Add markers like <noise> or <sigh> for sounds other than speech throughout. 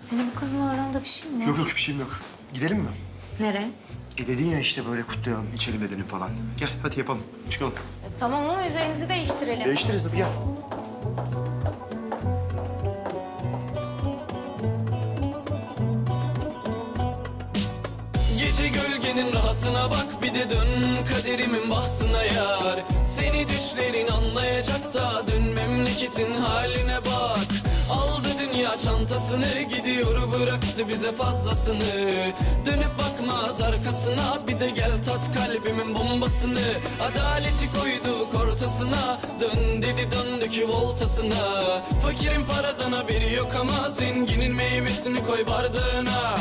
Senin bu kızla aranda bir şey mi var? Yok yok bir şeyim yok. Gidelim mi? Nereye? E dedin ya işte böyle kutlayalım, içelim edelim falan. Gel hadi yapalım, çıkalım. E, tamam ama üzerimizi değiştirelim. Değiştiririz hadi gel. Gece gölgenin rahatına bak bir de dön kaderimin bahtına yar Seni düşlerin anlayacak da dön memleketin haline bak Çantasını gidiyor bıraktı bize fazlasını. Dönüp bakmaz arkasına bir de gel tat kalbimin bombasını. Adaleti koyduk ortasına dön dedi döndük voltasına. Fakirin paradan haberi yok ama zenginin meyvesini koy bardağına.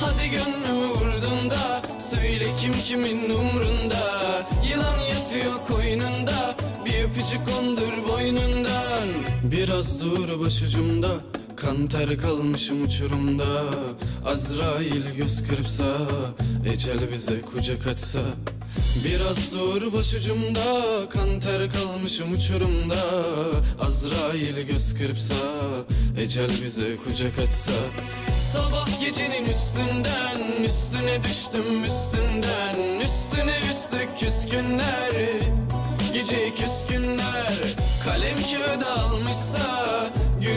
Hadi gönlümü vurdun da Söyle kim kimin umrunda. Yılan yatıyor koynunda Bir öpücük kondur boynundan. Biraz dur başucumda Kan ter kalmışım uçurumda. Azrail göz kırpsa Ecel bize kucak açsa. Biraz dur başucumda Kan ter kalmışım uçurumda. Azrail göz kırpsa Ecel bize kucak açsa. Sabah gecenin üstünden Üstüne düştüm üstünden. Üstüne üstlük küskünler Gece küskünler. Kalem kağıda almışsa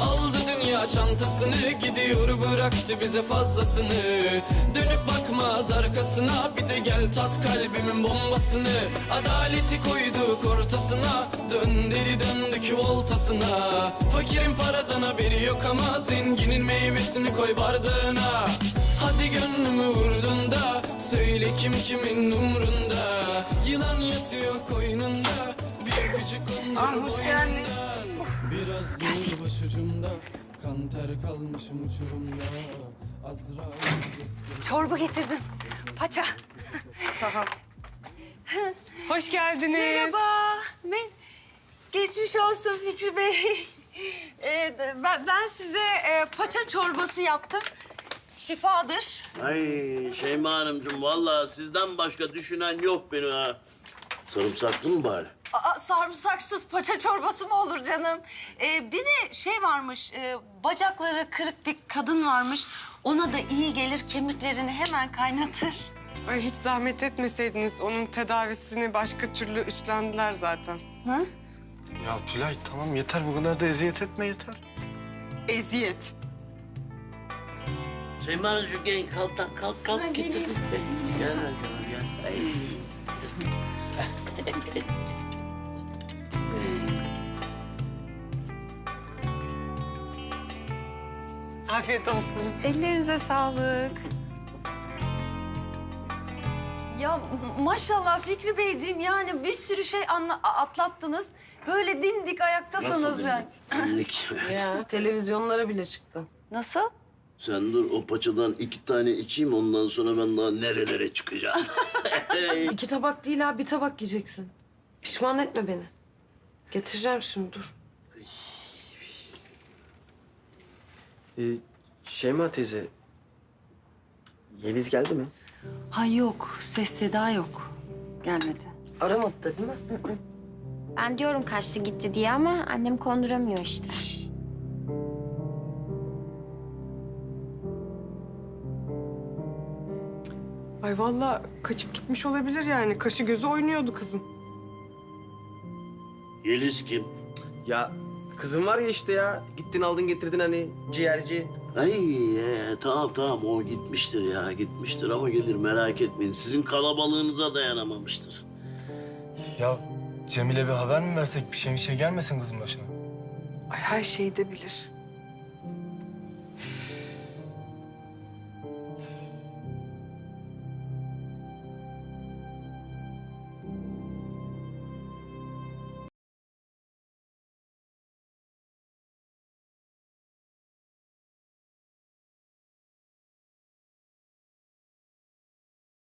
Aldı dünya çantasını gidiyor bıraktı bize fazlasını. Dönüp bakmaz arkasına bir de gel tat kalbimin bombasını. Adaleti koyduk ortasına dön deli döndük voltasına. Fakirin paradan haberi yok ama zenginin meyvesini koy bardağına. Hadi gönlümü vurdun da söyle kim kimin umrunda. Yılan yatıyor koynunda Ah, hoş geldin. Biraz dur başucumda Kan ter kalmışım uçurumda Çorba getirdim. Paça. Sağ ol. Hoş geldiniz. Merhaba. Ben geçmiş olsun Fikri Bey. <laughs> Ee, ben, ben size e, paça çorbası yaptım. Şifadır. Ay Şeyma Hanımcığım vallahi sizden başka düşünen yok beni ha. Sarımsaklı mı bari? Aa, sarımsaksız paça çorbası mı olur canım? Ee, bir de şey varmış, e, bacakları kırık bir kadın varmış. Ona da iyi gelir, kemiklerini hemen kaynatır. Ay, hiç zahmet etmeseydiniz onun tedavisini başka türlü üstlendiler zaten. Hı? Ya Tülay tamam yeter bu kadar da eziyet etme yeter. Eziyet. Şeyma Hanımcığım gel kalk kalk kalk kalk git. Gel gel gel. Ay. Afiyet olsun. Ellerinize sağlık. Ya maşallah Fikri Beyciğim yani bir sürü şey anla- atlattınız. Böyle dimdik ayaktasınız Nasıl yani. dinlik? <laughs> Evet. Ya televizyonlara bile çıktı. Nasıl? Sen dur o paçadan iki tane içeyim ondan sonra ben daha nerelere çıkacağım. <laughs> İki tabak değil abi bir tabak yiyeceksin. Pişman etme beni. Getireceğim şimdi dur. Ee, Şeyma teyze, Yeliz geldi mi? Ha yok, ses seda yok. Gelmedi. Aramadı da değil mi? Ben diyorum kaçtı gitti diye ama annem konduramıyor işte. Ay vallahi kaçıp gitmiş olabilir yani. Kaşı gözü oynuyordu kızın. Yeliz kim? Ya kızım var ya işte ya. Gittin aldın getirdin hani ciğerci. Ay e, tamam tamam o gitmiştir ya gitmiştir ama gelir merak etmeyin. Sizin kalabalığınıza dayanamamıştır. Ya Cemile bir haber mi versek bir şey bir şey gelmesin kızın başına? Ay her şeyi de bilir.